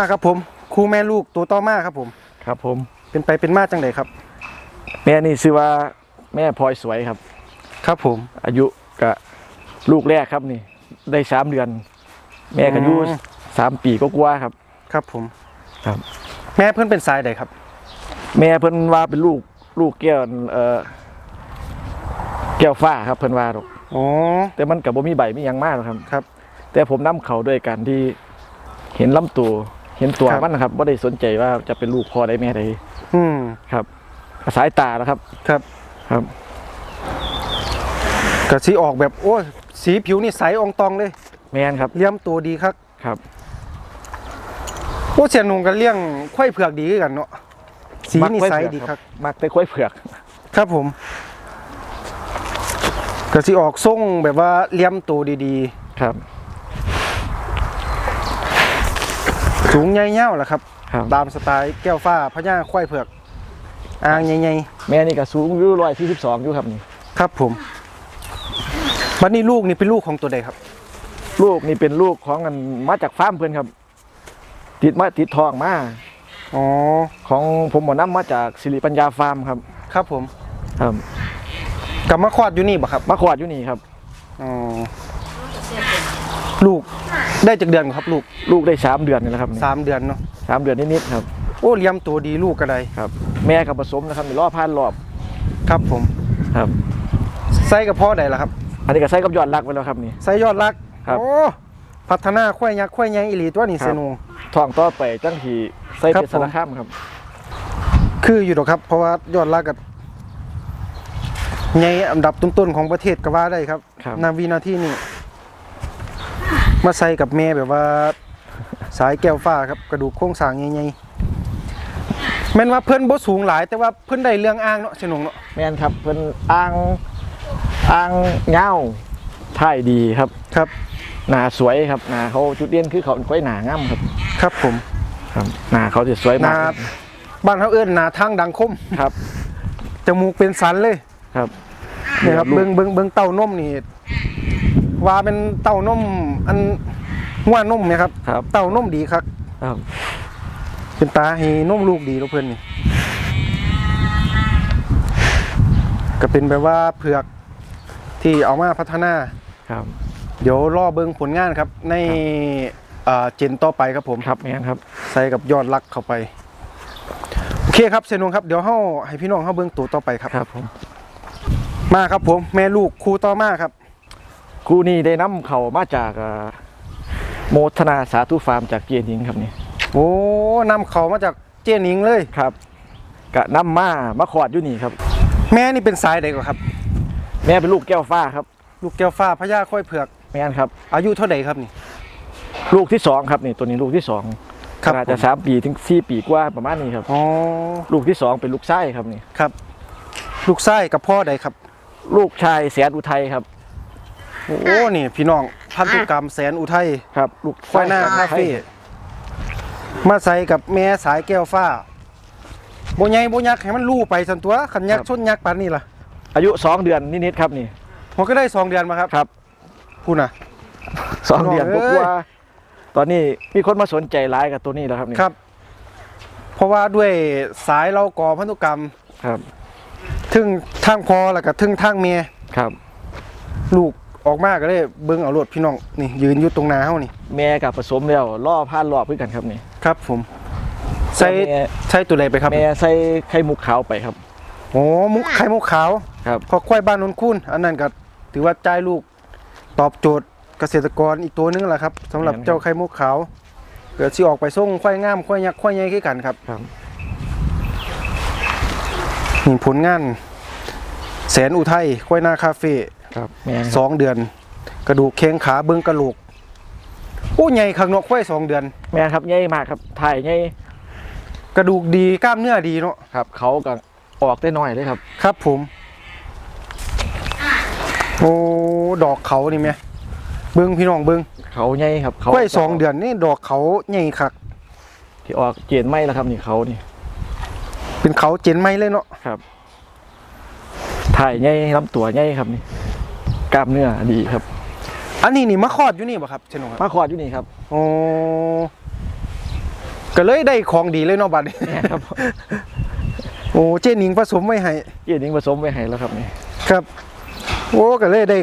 มาครับผมครูแม่ลูกตัวต่อมาครับผม ครับผม เป็นไปเป็นมาจังไดครับ แม่นี่ชื่อว่าแม่พลอยสวยครับ ครับผม อายุกับลูกแรกครับนี่ ได้สามเดือน แม่ก็อายุอืม สามปีก็กว่าๆครับ ครับผม ครับ แม่เพิ่นเป็นสายใดครับ แม่เพิ่นว่าเป็นลูกลูกแก้วเอ่อแก้วฟ้าครับเพิ่นว่าหรอกอ๋อ แต่มันกับบ่มีใบมีหยังมากหรอกครับ ครับ แต่ผมนํเขาด้วยกันที่เห็นลำตัว เห็นตัวครับ มันนะครับบ่ได้สนใจว่าจะเป็นลูกพ่อได้แม่ใดอืมครับสายตาแล้วครับครับครับก็สีออกแบบโอ้ยสีผิวนี่ใสอองตองเลยแม่นครับเลี้ยมตัวดีครับครับ โอ้เสียหนุ่งกันเลี้ยงควายเผือกดีคือกันเนาะสีนี่ใสดีครับ มักแต่ข้อยเผือก ครับผมก็สิออกทรงแบบว่าเลี้ยมตัวดีครับ ๆ สูงใหญ่เง่าแหละครับ ครับ ตามสไตล์แก้วฟ้าพญาควายเผือกอ่างใหญ่แม่นี่ก็สูงอยู่ร้อยที่สิบสองอยู่ครับนี่ ๆครับผมบัดนี้ลูกนี่เป็นลูกของตัวใดครับ ลูกนี่เป็นลูกของกันมาจากฟาร์มเพื่อนครับ ติดมาติดทองมาอ๋อ ของผมหมอน้ำมาจากสิริปัญญาฟาร์มครับ ครับผมครับ กลับมาคลอดอยู่นี่บ่ครับ มาขวาดอยู่นี่ครับ อ๋อ ลูกได้จากเดือนครับลูกลูกได้สามเดือนนี่แหละครับนี่สามเดือนเนาะสามเดือนนิดๆครับ โอ้เลี้ยมตัวดีลูกก็ได้ครับ แม่กับผสมนะครับมีรอบพันรอบครับผมครับไส้กับพ่อใดล่ะครับ อันนี้ก็ใส่กับยอดรักไปแล้วครับนี่ไส้ยอดรักครับโอ้พัฒนาควายยักษ์ควายใหญ่อีหลีตัวนี้ครับเซนูทองต่อไปจังทีใส่ครับเป็นผมสารข้ามครับ คืออยู่ดอกครับ เพราะว่ายอดรักกับใหญ่อันดับต้นๆของประเทศก็ว่าได้ครับครับนาวีนาที่นี่ มาใส่กับแม่แบบว่า สายแก้วฟ้าครับกระดูกโครงสร้างใหญ่ๆแม่นว่าเพิ่นบ่สูงหลายแต่ว่าเพิ่นได้เรื่องอ้างเนาะเชนงเนาะแม่นครับเพิ่นอ่างอ่างเงาท่ายดีครับครับหนาสวยครับหนาเขาจุดเด่นคือเขาค่อยหนางามครับ ครับผมครับหนาเขาจะสวยหมากนาบ้านเขาเอิ้นหนาทางดังคมครับจมูกเป็นสันเลยครับเนี่ยครับลูกเบิ้งเบิ้งเบิ้งเต้านมนี่ ว่าเป็นเต้านมอันหัวนมเนี่ยครับ ครับ เต้านมดีครับครับเป็นตาให้นมลูกดีแล้วเพื่อนนี่ก็เป็นแบบว่าเผือกที่เอามาพัฒนา ครับ เดี๋ยวรอเบิ้งผลงานครับ ในอ่าเจนต่อไปครับผม ครับแม่นครับ ใส่กับยอดรักเข้าไป โอเคครับเซนงครับ เดี๋ยวเฮาให้พี่น้องเฮาเบิ้งตัวต่อไปครับ ครับผม มาครับผม แม่ลูกครูต่อมาครับ กูนี่ได้นำเขามาจากอ่าโมทนาสาธุฟาร์มจากเกียรติงครับนี่โอ้นำเขามาจากเจนิงเลยครับกะนำมามาขอดอยู่นี่ครับ แม่นี่เป็นสายใดก่อนครับ แม่เป็นลูกแก้วฟ้าครับ ลูกแก้วฟ้าพญาค่อยเผือกแม่นครับ อายุเท่าใดครับนี่ ลูกที่สองครับนี่ตัวนี้ลูกที่สองครับอาจจะผมสามปีถึงสี่ปีกว่าประมาณนี้ครับอ๋อลูกที่สองเป็นลูกไส้ครับนี่ครับ ลูกไส้กับพ่อใดครับ ลูกชายแสนอุทัยครับ โอ้นี่พี่น้องพันธุกรรมแสนอุทัยครับลูกควายหน้าคาเฟ่มาใส่กับแม่สายแก้วฟ้าโบใหญ่โบยักษ์ให้มันลู่ไปสันตัวขันยักษ์ชนยักษ์ปานนี้ล่ะอายุสองเดือนนิดๆครับนี่มันก็ได้สองเดือนมาครับครับพูดนะสองเดือนน้องกเอ้ยว่าๆตอนนี้มีคนมาสนใจร้ายกับตัวนี้แล้วครับนี่ครับ เพราะว่าด้วยสายเราก่อพันธุกรรมครับทึ่งทางพอแล้วก็ทึ่งทางเมียครับ ลูก ออกมาก็เลยเบิ้งเอารถพี่น้องนี่ยืนอยู่ตรงหนาเฮานี่แม่กับผสมแล้วล่อผ่านรอบเพื่อกันครับนี่ครับ ผม ใส่แม่ใส่ตัวใดไปครับแม่ใส่ไข่มุกขาวไปครับ โอ้มุกไข่มุกขาวครับ พอควายบ้านนนคูนอันนั้นก็ถือว่าจ่ายลูกตอบโจทย์เกษตรกรอีกตัวหนึงแหละครับสำหรับ เจ้าไข่มุกขาวเกิดสิออกไปส่งควายงามควายยักษ์ควายใหญ่คือกันครับ ครับ นี่ผลงาน แสนอุทัยควายนาคาเฟ่ ครับแม่สองเดือน กระดูกแข้งขาเบิ้งกระโหลกโอ้ใหญ่ข้างนอกควายสองเดือน แม่ครับใหญ่มากครับถ่ายใหญ่กระดูกดีกล้ามเนื้อดีเนาะครับ เขาก็ออกได้น้อยเลยครับ ครับผม โอ้ดอกเขานี่แม่เบิ้งพี่น้องเบิ้งเขาใหญ่ครับเขาควายสองเดือนนี่ดอกเขาใหญ่คักที่ออกเกียนไหมแล้วครับนี่เขานี่เป็นเขาเจนไหมเลยเนาะครับถ่ายใหญ่ลำตัวใหญ่ครับนี่ กล้ามเนื้อดีครับอันนี้นี่มะคอดอยู่นี่ป่ะครับเชนงครับมาขอดอยู่นี่ครับ โอ้ก็เลยได้ของดีเลยเนาะบัดนี้แม่นครับ โอ้เจนิงผสมไว้ให้เยี่ยนิ้งผสมไว้ให้แล้วครับนี่ครับ โอ้ก็เลยได้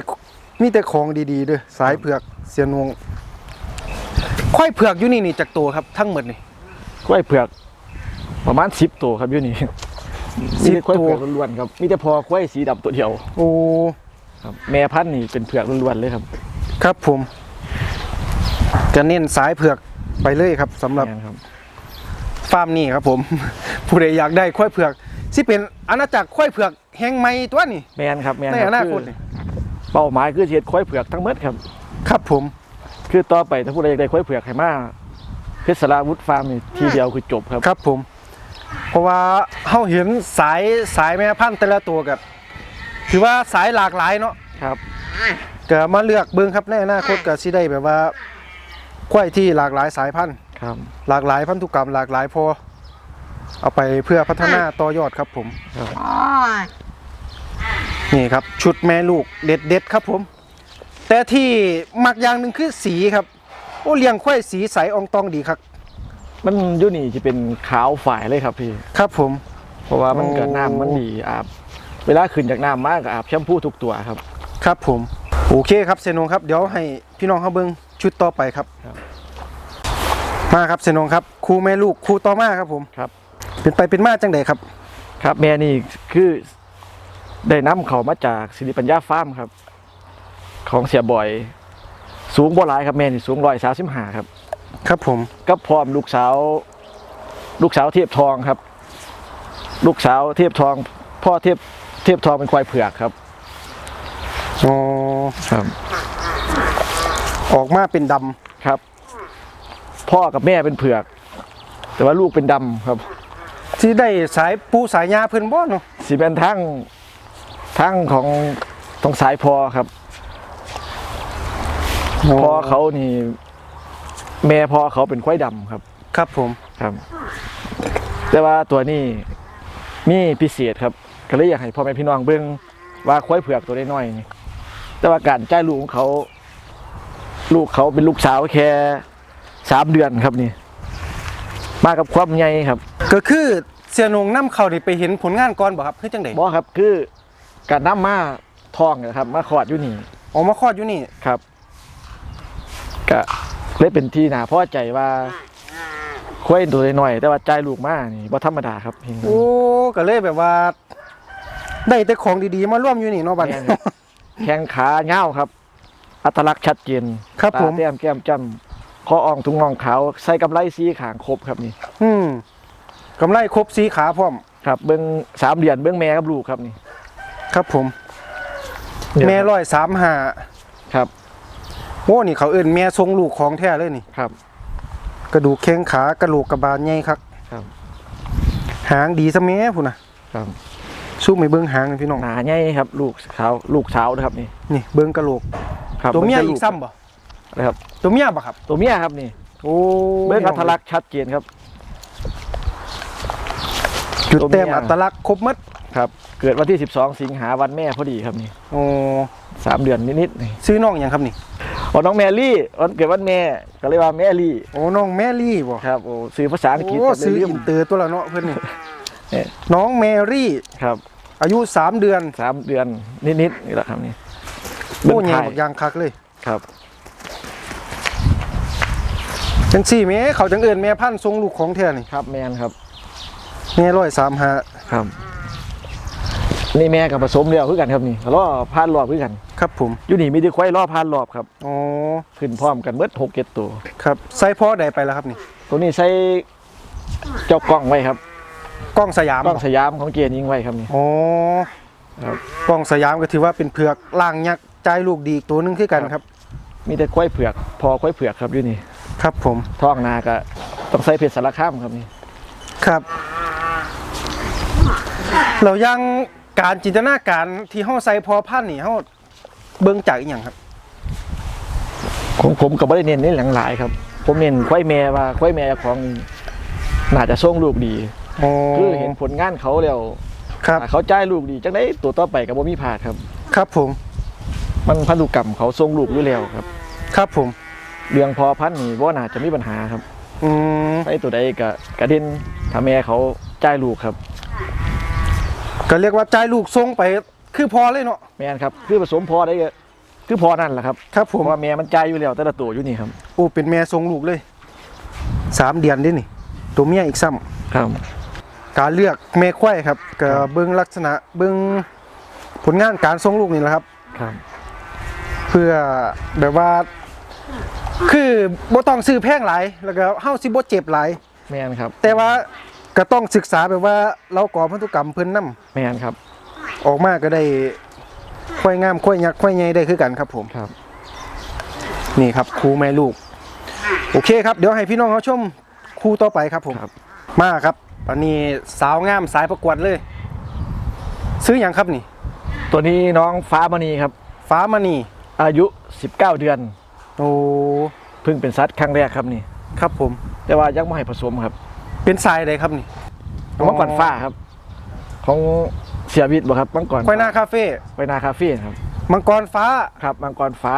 มีแต่ของดีๆเด้อสายเผือกเสียนวงควายเผือกอยู่นี่นี่จากตัวครับทั้งหมดนี่ กล้วยเผือก ประมาณ10ตัวครับอยู่นี่สิบมีแต่กล้วยตัวเผือกล้วนๆครับมีแต่พอกล้วยสีดำตัวเดียว โอ้ ครับแม่พันธุ์นี่เป็นเผือกล้วนๆเลยครับครับผม จะเน้นสายเผือกไปเลยครับสำหรับแม่นครับ ฟาร์มนี่ครับผม ผู้ใดอยากได้ควายเผือกสิเป็นอาณาจักรควายเผือกแห่งใหม่ตัวนี่ แม่นครับแม่นในครับอนาคตคือนี่เป้าหมายคือสิเฮ็ดกล้วยเผือกทั้งหมดครับ ครับผม คือต่อไปถ้าผู้ใดอยากได้กล้วยเผือกให้มาเพชรสราวุธฟาร์มนี่ทีเดียวคือจบครับ ครับผม เพราะว่าเฮาเห็นสายสายแม่พันธุ์แต่ละตัวกับ ถือว่าสายหลากหลายเนาะครับก็มาเลือกเบิ่งครับในอนาคตก็สิได้แบบว่าควายที่หลากหลายสายพันธุ์ครับ หลากหลายพันธุกรรมหลากหลายพอ เอาไปเพื่อพัฒนาต่อยอดครับผมครับนี่ครับ ชุดแม่ลูกเด็ดเด็ดๆครับผม แต่ที่มักอย่างหนึ่งคือสีครับ โอ้เลี้ยงควายสีใสอองตองดีครับ มันอยู่นี่จะเป็นขาวฝ่ายเลยครับพี่ ครับผม เพราะว่ามันเกิดโอ้น้ำมันดีอาบ เวลาขึ้นจากน้ำมากก็อาบแชมพูทุกตัวครับ ครับผม โอเคครับเซนงครับ เดี๋ยวให้พี่น้องเขาเบิ้งชุดต่อไปครับครับมาครับเซนงครับครูแม่ลูกครูต่อมาครับผมครับ เป็นไปเป็นมาจังใดครับ ครับ แม่นี่คือได้นำเขามาจากสิริปัญญาฟาร์มครับ ของเสียบ่อย สูงบ่หลายครับแม่นี่สูงร้อยสาสิบห้าครับ ครับผมก็พร้อมลูกสาว ลูกสาวเทียบทองครับ ลูกสาวเทียบทอง พ่อเทียบ เทียบทองเป็นควายเผือกครับอ๋อครับ ออกมาเป็นดำครับ พ่อกับแม่เป็นเผือก แต่ว่าลูกเป็นดำครับที่ได้สายปูสายยาเพิ่นบ่เนาะสีเป็นทั้งทั้งของตรงสายพอครับ พอเขานี่ แม่พอเขาเป็นควายดำครับ ครับผม ครับ แต่ว่าตัวนี้มีพิเศษครับ ก็เลยอยากให้พ่อแม่พี่น้องเบิ่งว่าควายเผือกตัวน้อยๆนี่แต่ว่าการจ่ายลูกของเขา ลูกเขาเป็นลูกสาวแค่สามเดือนครับนี่ มากับความใหญ่ครับก็คือเสียนงนํเขานี่ไปเห็นผลงานก่อนบ่ครับคือจังได๋บอครับคือการน้ำมาทองนะครับ มาขอดอยู่นี่ออกมาคลอดอยู่นี่ ครับก็เลยเป็นที่น่าพอใจว่าควายตัวน้อยๆแต่ว่าใจายลูกมานี่บ่ธรรมดาครับพี่โอ้ก็เลยแบบว่า ได้แต่ของดีๆมาร่วมอยู่นี่เนาะบัดแม่นครับแข้งขาเง้าวครับ อัตลักษณ์ชัดเจนครับผมตาแต้มแก้มจ้ำคออ่องทุงงองขาวใส่กำไรสีขางครบครับนี่อืมกำไรครบสีขาพร้อม ครับเบิ้งสามเดือนเบิ้งแม่กับลูกครับนี่ครับผมเนี่ยแม่ร้อยสามหาครับโอ้นี่เขาเอิ้นแม่ทรงลูกของแท้เลยนี่ ครับ กระดูกแข้งขากระโหลกกระบาลใหญ่ครับครับ หางดีซะแม่พุ่นน่ะครับ สู้ไม่เบิ่งหางเลยพี่น้องหนาใหญ่ครับ ลูกสาวลูกสาวนะครับนี่นี่เบิ่งกระโหลกครับตัวเมียบิ่งอีลูกซ้ำบ่นะครับตัวเมียบ่ครับ ตัวเมียครับนี่โอ้เบิ้งอัตลักษณ์ชัดเจนครับ จุดตัวเมียแต้มอัตลักษณ์ครบหมดครับ เกิดวันที่ 12 สิงหาวันแม่พอดีครับนี่โอ้สามเดือนนิดๆนี่ซื้อน้องหยังครับนี่อ๋อน้องแมรี่วันเกิดวันแม่ก็เลยว่าแมรี่โอ้น้องแมรี่บ่ครับโอ้ซื้อภาษาอังกฤษโอ้ครับซื้อเลยอินเตอร์ตัวละเนาะเพิ่นนี่เอ๊ะน้องแมรี่ครับ อายุสามเดือนสามเดือนนิดๆนี่แหละครับนี่โอ้เบิ่งยถ่ายบักอยางคักเลยครับจังสี่แม่เขาจังเอิ้นแม่พันธุ์ทรงลูกของแท้นี่ครับแมนครับแม่ร้อยสามหาครับ นี่แม่กับผสมเดียวคือกันครับนี่ล้อพานรอบคือกันครับผมอยู่นี่มีที่ควายล้อพานรอบครับอ๋อขึ้นพร้อมกันเบิดหกเจ็ดตัว ครับใส่พ่อใดไปแล้วครับนี่ ตัวนี้ใช้เจ้ากล้องไว้ครับ กล้องสยามกล้องสยามของเกียร์ยิงไว้ครับนี่อ๋อครับกล้องสยามก็ถือว่าเป็นเผือกล่างยักษ์ใจายลูกดีอีกตัวหนึงคือกันครับ มีแต่ควายเผือก พอควายเผือกครับอยู่นี่ครับผมท้องนาก็ต้องใส่เพชรสารข้ามครับนี่ครับเรายังการจินตนาการที่เฮาใส่พอพันธุ์นี่เฮาเบิ่งจากอีหยังครับ ของผมก็บ่ได้เน้นในหลังหลายครับ ผมเน้นควายแม่ว่าควายแม่ของนี่น่าจะส่งลูกดี อ๋อคือเห็นผลงานเขาแล้วครับ ถ้าเขาจ่ายลูกดีจังได้ตัวต่อไปก็บ่มีพลาดครับ ครับผม มันพันธุกรรมเขาส่งลูกอยู่แล้วครับ ครับผม เรื่องพอพันธุ์นี่บ่น่าจะมีปัญหาครับออืมใส่ตัวใดก็กระเด็นถ้าแม่เขาจ่ายลูกครับ ก็เรียกว่าจ่ายลูกทรงไป คือพอเลยเนาะ แม่นครับ คือผสมพอได้ก็คือพอนั่นแหละครับ ครับผเพม ราะว่าแม่มันจ่ายอยู่แล้วแต่ละตัวอยู่นี่ครับ โอ้ เป็นแม่ทรงลูกเลย สามเดือนเด้นี่ ตัวเมียอีกซ้ำครับ การเลือกแม่ควายครับก็เบิ่งลักษณะเบิ่งผลงานการทรงลูกนี่แหละครับ ครับ เพื่อแบบว่า คือบ่ต้องซื้อแพงหลายแล้วก็เฮาสิบ่เจ็บหลายแม่นครับ แต่ว่าก็ต้องศึกษาแบบว่าเราก่อพันธุกรรมเพิ่นนํแม่นครับ ออกมาก็ได้ควายงามควายยักษ์ควายใหญ่ได้คือกันครับผมครับ นี่ครับครูแม่ลูก โอเคครับ เดี๋ยวให้พี่น้องเขาชมครูต่อไปครับผม ครับ มาครับ ตอนนี้สาวงามสายประกวดเลย ซื้ออย่างครับนี่ ตัวนี้น้องฟ้ามณีครับ ฟ้ามณีอายุ 19 เดือนโอ้เพิ่งเป็นซัดครั้งแรกครับนี่ ครับผม แต่ว่ายังไม่ให้ผสมครับเป็นทรายใดครับนี่มังกรฟ้าครับ ของเสียวิทย์บ่ครับมังกรควายหน้าคาเฟ่ไว้นาคาเฟ่ครับ มังกรฟ้าครับ มังกรฟ้า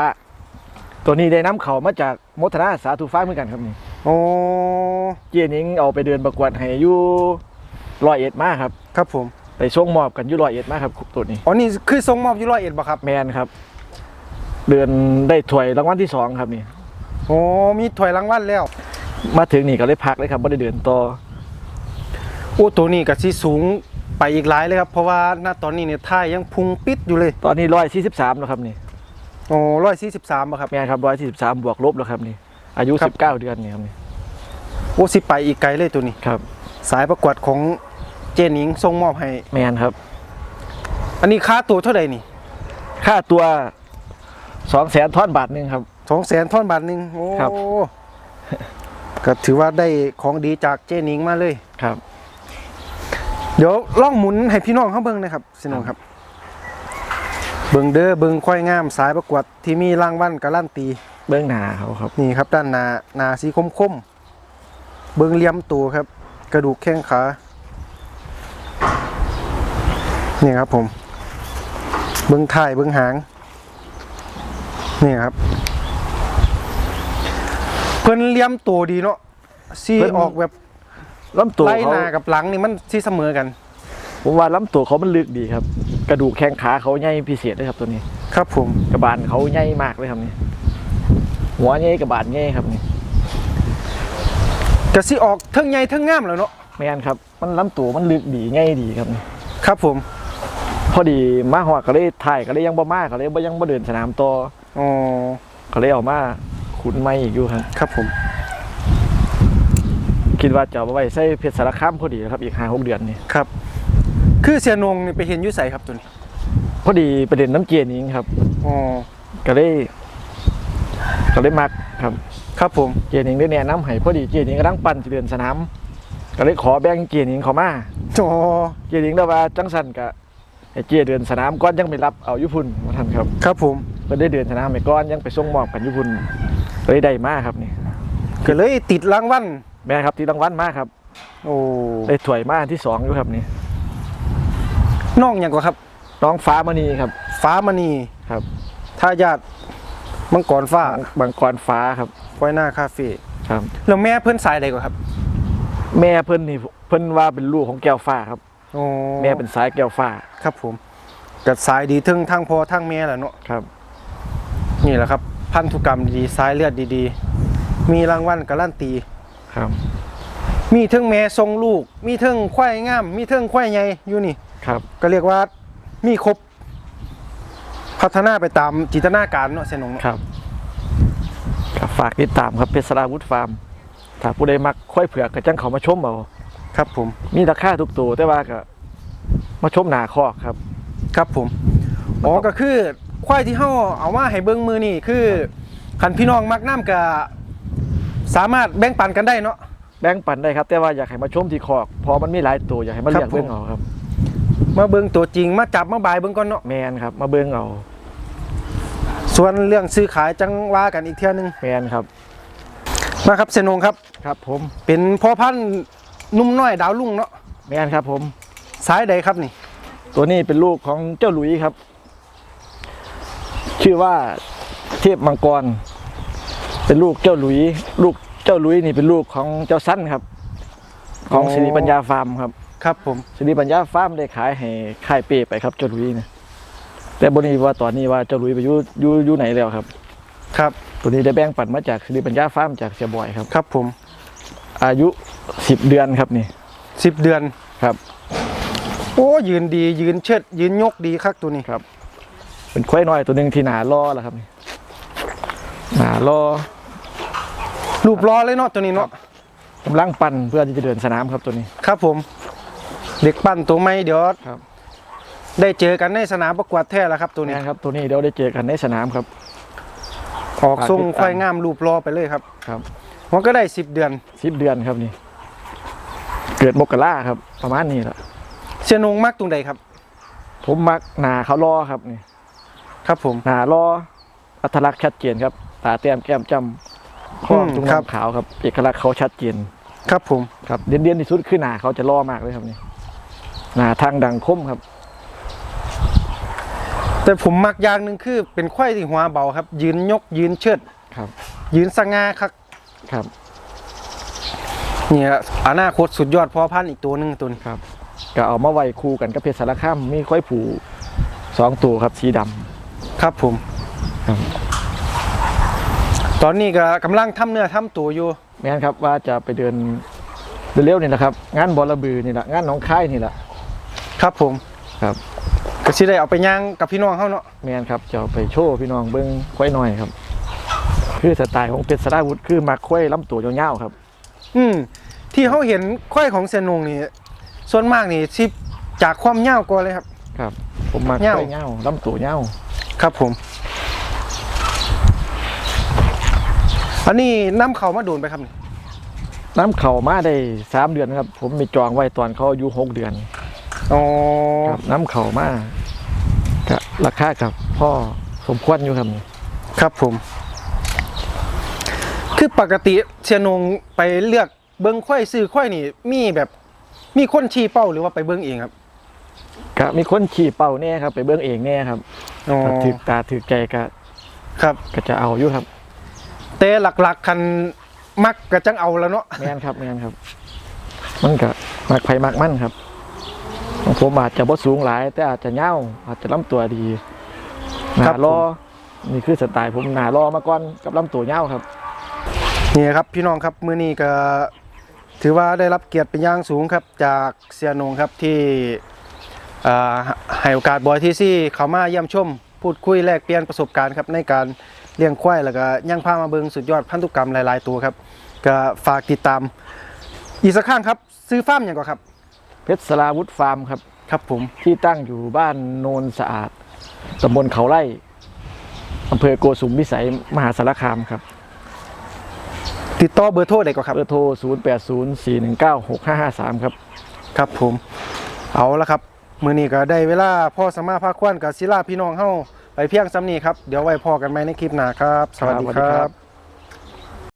ตัวนี้ได้น้ำเขามาจากมทนาสาธุฟ้าเหมือนกันครับนี่ โอ้เจียนิงเอาไปเดินประกวดให้อยู่ร้อยเอ็ดมาครับ ครับผมไปส่งมอบกันอยู่ร้อยเอ็ดมาครับตัวนี้อ๋อนี่คือทรงมอบอยุร้อยเอ็ดบ่ครับแมนครับ เดือนได้ถ้วยรางวัลที่สองครับนี่โอ้มีถ้วยรางวัลแล้ว มาถึงนี่ก็เลยพักเลยครับไม่ได้เดินต่อโอ้ตัวนี้ก็สิสูงไปอีกหลายเลยครับเพราะว่าณตอนนี้เนี่ยท่ายยังพุงปิดอยู่เลย ตอนนี้ร้อยสี่สิบสามแล้วครับนี่โอ้ร้อยสี่สิบสามครับแมนครับร้อยสี่สิบสามบวกลบแล้วครับนี่ อายุ ครัสิบบเก้าเดือนนี่ครับนี่โอ้สิไปอีกไกลเลยตัวนี้ ครับสายประกวดของเจนิงทรงมอบให้ แมนครับ อันนี้ค่าตัวเท่าไหร่นี่ค่าตัวสองแสนท่อนบาทหนึ่งครับ สองแสนท่อนบาทหนึ่งโอ้ครับ ก็ถือว่าได้ของดีจากเจนิงมาเลย ครับ เดี๋ยวล่องหมุนให้พี่น้องเขาเบิ่งนะครับสิน้องครับ เบิ่งเด้อเบิ่งควายงามสายประกวดที่มีรางวัลการันตี เบื้องหน้าเขาครับนี่ครับด้านหน้าหน้าสีคมคมๆเบิ่งเหลี่ยมตัวครับ กระดูกแข้งขานี่ครับผม เบิ่งท้ายเบิ่งหางนี่ครับ เพิ่นเหลี่ยมตัวดีเนาะสีเพิ่นออกแบบลำตัวไล่เขาหน้ากับหลังนี่มันสีเสมอกันผมว่าลำตัวเขามันลึกดีครับ กระดูกแข้งขาเขาใหญ่พิเศษเลยครับตัวนี้ ครับผมกระบาลเขาใหญ่มากเลยครับนี่ หัวใหญ่กระบาลใหญ่ครับนี่กะสิออกเทิงใหญ่เทิงงามแล้วเนาะแมนครับ มันลำตัวมันลึกดีใหญ่ดีครับนี่ครับผมพอดีมาหอดก็เลยถ่ายก็เลยยังบ่มากก็เลยบ่ยังบ่เดินสนามต่ออ๋อก็เลยเออกมาขุนไม้อีกอยู่ครับ ครับผม คิดว่าจะเอาไว้ใส่เพชรสารคามพอดีครับอีกห้าหกเดือนนี่ครับ คือเสียนงนี่ไปเห็นอยุใสครับตัวนี้ พอดีประเด็นน้ำเกลียนี้ครับอ๋อก็เลย ก็เลยมักครับ ครับผมเกียร์หนิงได้แนะนำให้พอดีเกียร์หนิงกำลังปั่นสิเดินสนามก็เลยขอแบ่งเกียร์หนิงเขามาอ๋อเกียร์หนิงได้ว่าจังสันกะไอ้เกียร์เดินสนามก้อนยังไปรับเอายุพุนมาทันครับ ครับผมก็ได้เดินสนามไปก้อนยังไปส่งมอบกันยุพุนก็เลยได้มาครับนี่ก็เลยติดรางวัลแม่ครับที่รางวัลมาครับ โอ้ได้ถ้วยมาอันที่สองอยู่ครับนี่น้องอย่างกว่าครับ น้องฟ้ามณีครับ ฟ้ามณีครับทายาท มังกรฟ้าบางกรฟ้าครับควายหน้าคาเฟ่ครับ แล้วแม่เพื่อนสายใดกว่าครับแม่เพิ่นนี่เพิ่นว่าเป็นลูกของแก้วฟ้าครับ โอ้แม่เป็นสายแก้วฟ้าครับผมกัดสายดีทั้งทั้งพ่อทั้งแม่แหละเนาะครับ นี่แหละครับ พันธุกรรมดีๆสายเลือดดีๆ มีรางวัลการันตี ครับ มีเทิงแม่ทรงลูก มีเทิงควายงาม มีเทิงควายใหญ่อยู่นี่ ครับ ก็เรียกว่ามีครบ พัฒนาไปตามจินตนาการเนาะเสยหนงเนาะครับครับฝากติดตามครับเพชรสราวุธฟาร์มถ้าผู้ใดมักค่อยเผือกก็จังเขามาชมเอาครับผมมีราคาทุกตัวแต่ว่าก็มาชมหนาคอกครับ ครับผมอ๋อก็คือควายที่เฮาเอามาให้เบิ่งมือนี่คือคันพี่น้องมักน้ำก็สามารถแบ่งปันกันได้เนาะ แบ่งปันได้ครับ แต่ว่าอยากให้มาชมที่คอกเพอมันมีหลายตัวอยากให้มาเลือกครับผมเบิ่งเอาครับ มาเบิ่งตัวจริงมาจับมาบายเบิ่งก่อนเนาะแมนครับ มาเบิ่งเอา ส่วนเรื่องซื้อขายจังว่ากันอีกเที่ยหนึงแมนครับ มาครับเสยหนงครับ ครับ ผมเป็นพ่อพันธุ์นุ่มน้อยดาวลุ่งเนาะแมนครับ ผมสายใดครับนี่ ตัวนี้เป็นลูกของเจ้าหลุยครับ ชื่อว่าเทพมังกร เป็นลูกเจ้าหลุย ลูกจ้าลุยนี่เป็นลูกของเจ้าสั้นครับ ของอ๋อสิริปัญญาฟาร์มครับ ครับผมสิริปัญญาฟาร์มได้ขายให้ค่ายเป้ไปครับเจ้าลุยเนี่ยแต่บนี้ว่าตอนนี้ว่าเจ้าลุยไปอยู่อยู่อยู่ไหนแล้วครับ ครับตัวนี้ได้แบ่งปันมาจากสิริปัญญาฟาร์มจากเสียบอยครับ ครับผมอายุสิบเดือนครับนี่สิบเดือนครับ โอ้ยืนดียืนเชิดยืนยกดีคักตัวนี้ครับ เป็นควายน้อยตัวหนึ่งที่หนาล่อแล้วครับนี่หนาล่อรูปรอเลยเนาะตัวนี้เนาะกำลังปั่นเพื่อที่จะเดินสนามครับตัวนี้ ครับผม เด็กปั้นตัวไม่เดี๋ยวครับ ได้เจอกันในสนามประกวดแท้แล้วครับตัวนี้นี่ครับ ตัวนี้เดี๋ยวได้เจอกันในสนามครับ ออกทรงฝากติดตามควายงามรูปรอไปเลยครับครับมันก็ได้สิบเดือนสิบเดือนครับนี่ เกิดมกราครับ ประมาณนี้แหละเชียนงมักตรงใดครับ ผมมักหนาเขาล่อครับนี่ ครับผมหนาล่ออัตลักษณ์ชัดเจนครับตาแต้มแก้มจำข้ออืมตรงครับน้ำขาวครับ เอกลักษณ์เขาชัดเจน ครับผมครับเด่นๆที่สุดคือหนาเขาจะล่อมากเลยครับนี่ หนาทางดังคมครับ แต่ผมมักอย่างหนึ่งคือ เป็นควายที่หัวเบาครับ ยืนยกยืนเชิดครับ ยืนสง่าครับครับเนี่ยอนาคตสุดยอดพอพันธุ์อีกตัวหนึ่งตัวนี้ครับก็เอามาไว้คู่กันกับเพชรสารคามมีควายผูสองตัวครับสีดำครับผมครับตอนนี้ก็กำลังทำเนื้อทำตัวอยู่แม่นครับว่าจะไปเดินเร็วๆนี่แหละครับ งานบอระบือนี่แหละงานหน้องค่ายนี่แหละ ครับผมครับก็สิได้เอาไปย่างกับพี่น้องเขาเนาะแม่นครับจะเอาไปโชว์พี่น้องเบิ้งควายน้อยครับ คือสไตล์ของเพชรสราวุธคือมักควายลำตัวยาวๆครับ อืมที่เขาเห็นควายของเซยนนงนี่ส่วนมากนี่สิจากความยาวกว่าเลยครับ ครับ ผมมักเหย้าควายยาวลำตัวยาวครับผม อันนี้น้ำเขามาโดนไปครับนี่น้ำเข่ามาได้สามเดือนครับ ผมมีจองไว้ตอนเขาอายุหกเดือน อ๋อครับน้ำเข่ามาก็ราคากับพ่อสมควรอยู่ครับนี่ครับผม คือปกติเชียนงไปเลือกเบิ้งควายซื้อควายนี่ มีแบบมีคนชี้เป้าหรือว่าไปเบิ้งเองครับก็มีคนขี่เป่าแน่ครับ ไปเบิ้งเองแน่ครับอ๋อถ้าถือตาถือใจก็ครับ ก็จะเอาอยู่ครับ แต่หลักๆคันมักกระจังเอาแล้วเนาะแม่นครับแม่นครับ มันก็มักไผมักมันครับ ของผมอาจจะบ่สูงหลาย แต่อาจจะเงาวอาจจะลำตัวดีหครันาบรอนี่คือสไตล์ผมหนารอมาก่อนกับลำตัวเงาวครับนี่ครับพี่น้องครับมื้อนี้ก็ถือว่าได้รับเกียรติเป็นอย่างสูงครับจากเสียนงครับที่อ่าให้โอกาสบอยที่ซี่เขามาเยี่ยมชม พูดคุยแลกเปลี่ยนประสบการณ์ครับในการเลี้ยงควายแล้วก็ย่างพามาเบิงสุดยอดพันธุกรรมหลาย ๆ ตัวครับ ก็ฝากติดตาม อีกสักครั้งครับ ซื้อฟาร์มอย่างก่อนครับ เพชรสลาวุธฟาร์มครับ ครับผม ที่ตั้งอยู่บ้านโนนสะอาดตำบลเขาไร่อำเภอโกสุมพิสัยมหาสารคามครับติดต่อเบอร์โทรได้ก่อนครับเบอร์โทร 0804196553 ครับ ครับผม เอาละครับ มือนี้ก็ได้เวลาพ่อสมาภาควันกับศิลาพี่น้องเฮาไปเพียงซ้ำนี้ครับ เดี๋ยวไว้พอกันไหมในคลิปหน้าครับ สวัสดีครับสวัสดีคครัรับบ